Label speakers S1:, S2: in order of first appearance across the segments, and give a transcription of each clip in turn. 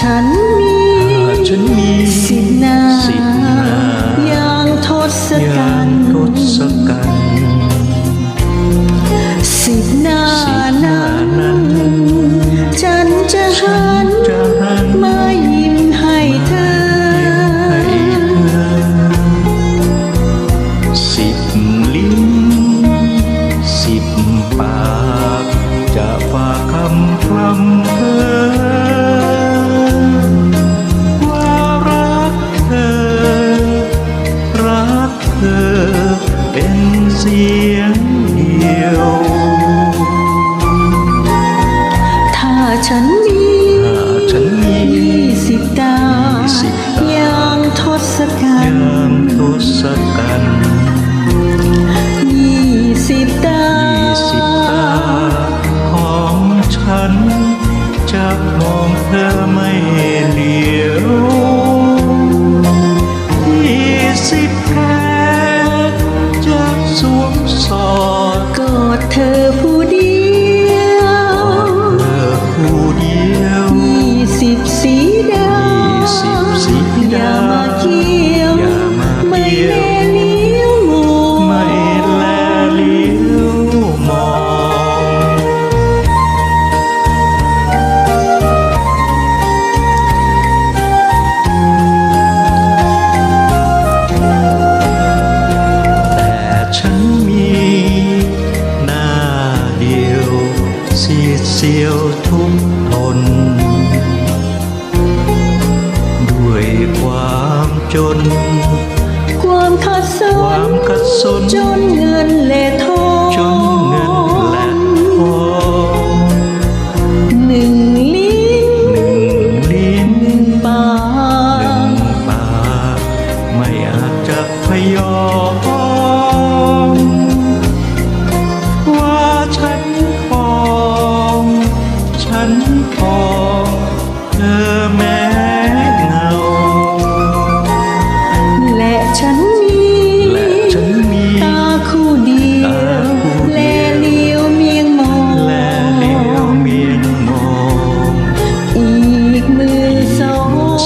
S1: ฉันมีฉันมี เสียงเดียว
S2: ถ้าฉันมี
S1: ถ้าฉันมี
S2: ยี่สิบตา
S1: วสิบตา
S2: อย่างทศกัณ
S1: ยา
S2: ฐ์
S1: มทศกัณฐ์
S2: ยี่สิบตา
S1: ยี่สิบตาของฉัน จะมองเธอไม่เลียว สวมสอด
S2: กอดเธอผู้เดียว สีดเสี
S1: ยวทุกทนด้วยความจน
S2: ความขัดส
S1: ควานมขัดสน
S2: จนเงิน
S1: ฉันพองเธอแม้เงา
S2: และฉันมี
S1: และฉันมี
S2: ตาคู่เดีย
S1: ตาวคู่เดียว
S2: แลเลียวเมียงมอง
S1: และเลี้ยวเมียนมอง
S2: อีกมือสอ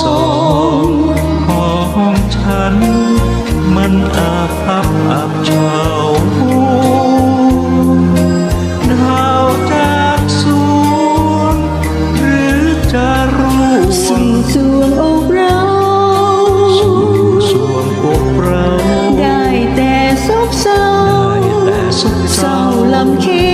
S1: สองงของฉัน มันอาภัพ
S2: ซบ